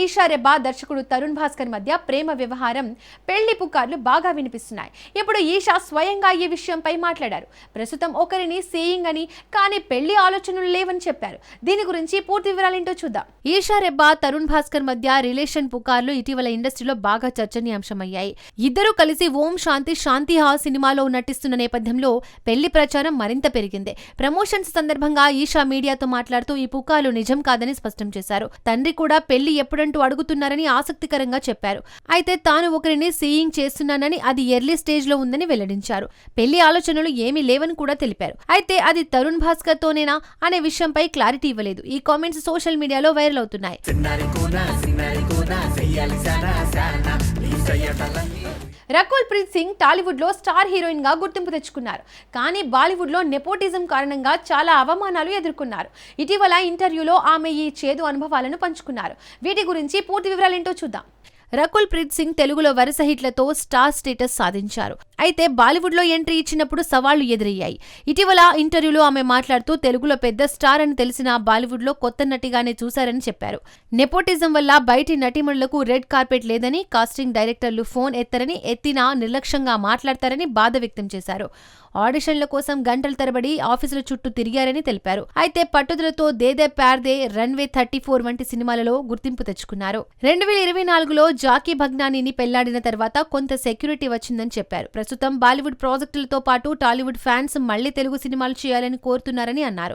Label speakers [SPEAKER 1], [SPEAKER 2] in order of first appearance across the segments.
[SPEAKER 1] ఈషా రెబ్బా దర్శకుడు తరుణ్ భాస్కర్ మధ్య ప్రేమ వ్యవహారం పెళ్ళి పుకార్లు బాగా వినిపిస్తున్నాయి. ఇప్పుడు ఈషా స్వయంగా ఈ విషయంపై మాట్లాడారు. ప్రస్తుతం ఒకరిని సేయింగ్ అని కానీ పెళ్ళి ఆలోచనలు లేవని చెప్పారు. దీని గురించి పూర్తి వివరాలేంటో చూద్దాం. ఈషా రెబ్బా తరుణ్ భాస్కర్ మధ్య రిలేషన్ పుకార్లు ఇటీవల ఇండస్ట్రీలో బాగా చర్చనీయాంశమయ్యాయి. ఇద్దరూ కలిసి ఓం శాంతి శాంతి హా సినిమాలో నటిస్తున్న నేపథ్యంలో పెళ్ళి ప్రచారం మరింత పెరిగింది. ప్రమోషన్స్ సందర్భంగా ఈషా మీడియాతో మాట్లాడుతూ ఈ పుకార్లు నిజం కాదని స్పష్టం చేశారు. తండ్రి కూడా పెళ్ళి ఎప్పుడంటే అడుగుతున్నారని ఆసక్తికరంగా చెప్పారు. అయితే తాను ఒకరిని సీయింగ్ చేస్తున్నానని అది ఎర్లీ స్టేజ్లో ఉందని వెల్లడించారు. పెళ్ళి ఆలోచనలు ఏమీ లేవని కూడా తెలిపారు. అయితే అది తరుణ్ భాస్కర్ తోనేనా అనే విషయంపై క్లారిటీ ఇవ్వలేదు. ఈ కామెంట్స్ సోషల్ మీడియాలో వైరల్ అవుతున్నాయి. రకుల్ ప్రీత్ సింగ్ టాలీవుడ్లో స్టార్ హీరోయిన్గా గుర్తింపు తెచ్చుకున్నారు. కానీ బాలీవుడ్లో నెపోటిజం కారణంగా చాలా అవమానాలు ఎదుర్కొన్నారు. ఇటీవల ఇంటర్వ్యూలో ఆమె ఈ చేదు అనుభవాలను పంచుకున్నారు. వీటి గురించి పూర్తి వివరాలేంటో చూద్దాం. రకుల్ ప్రీత్ సింగ్ తెలుగులో వరుస హిట్లతో స్టార్ స్టేటస్ సాధించారు. అయితే బాలీవుడ్లో ఎంట్రీ ఇచ్చినప్పుడు సవాళ్ళు ఎదురయ్యాయి. ఇటీవల ఇంటర్వ్యూలో ఆమె మాట్లాడుతూ తెలుగులో పెద్ద స్టార్ అని తెలిసిన బాలీవుడ్లో కొత్త నటిగానే చూశారని చెప్పారు. నెపోటిజం వల్ల బయటి నటీమణులకు రెడ్ కార్పెట్ లేదని కాస్టింగ్ డైరెక్టర్లు ఫోన్ ఎత్తరని ఎత్తినా నిర్లక్ష్యంగా మాట్లాడతారని బాధ వ్యక్తం చేశారు. ఆడిషన్ల కోసం గంటల తరబడి ఆఫీసుల చుట్టూ తిరిగారని తెలిపారు. అయితే పట్టుదలతో De De Pyaar De runway thirty four వంటి సినిమాలలో గుర్తింపు తెచ్చుకున్నారు. రెండు వేల ఇరవై నాలుగులో జాకీ భగ్నానీని పెళ్ళాడిన తర్వాత కొంత సెక్యూరిటీ వచ్చిందని చెప్పారు. ప్రస్తుతం బాలీవుడ్ ప్రాజెక్టులతో పాటు టాలీవుడ్ ఫ్యాన్స్ మళ్ళీ తెలుగు సినిమాలు చేయాలని కోరుతున్నారని అన్నారు.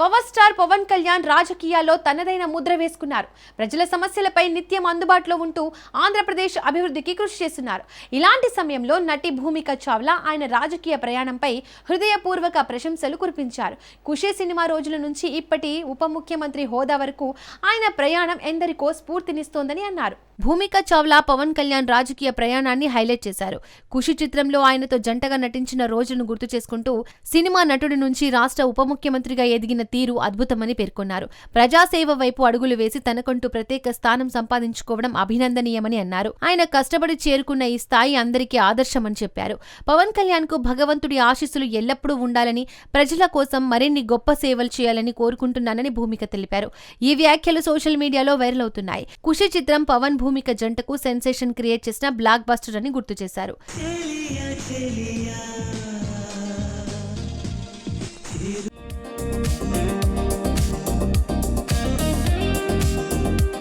[SPEAKER 1] పవర్ స్టార్ పవన్ కళ్యాణ్ రాజకీయాల్లో తనదైన ముద్ర వేసుకున్నారు. ప్రజల సమస్యలపై నిత్యం అందుబాటులో ఉంటూ ఆంధ్రప్రదేశ్ అభివృద్ధికి కృషి చేస్తున్నారు. ఇలాంటి సమయంలో నటి భూమిక చావ్లా ఆయన రాజకీయ ప్రయాణంపై హృదయపూర్వక ప్రశంసలు కురిపించారు. కుషే సినిమా రోజుల నుంచి ఇప్పటి ఉప ముఖ్యమంత్రి హోదా వరకు ఆయన ప్రయాణం ఎందరికో స్ఫూర్తినిస్తోందని అన్నారు. భూమిక చావ్లా పవన్ కళ్యాణ్ రాజకీయ ప్రయాణాన్ని హైలైట్ చేశారు. ఖుషి చిత్రంలో ఆయనతో జంటగా నటించిన రోజులను గుర్తు చేసుకుంటూ సినిమా నటుడి నుంచి రాష్ట్ర ఉప ముఖ్యమంత్రిగా ఎదిగిన తీరు అద్భుతమని పేర్కొన్నారు. ప్రజాసేవ వైపు అడుగులు వేసి తనకంటూ ప్రత్యేక స్థానం సంపాదించుకోవడం అభినందనీయమని అన్నారు. ఆయన కష్టపడి చేరుకున్న ఈ స్థాయి అందరికీ ఆదర్శమని చెప్పారు. పవన్ కళ్యాణ్కు భగవంతుడి ఆశీస్సులు ఎల్లప్పుడూ ఉండాలని ప్రజల కోసం మరిన్ని గొప్ప సేవలు చేయాలని కోరుకుంటున్నానని భూమిక తెలిపారు. ఈ వ్యాఖ్యలు సోషల్ మీడియాలో వైరల్ అవుతున్నాయి. ఖుషి చిత్రం పవన్ భూమిక జంటకు సెన్సేషన్ క్రియేట్ చేసిన బ్లాక్ బస్టర్ అని గుర్తు చేశారు.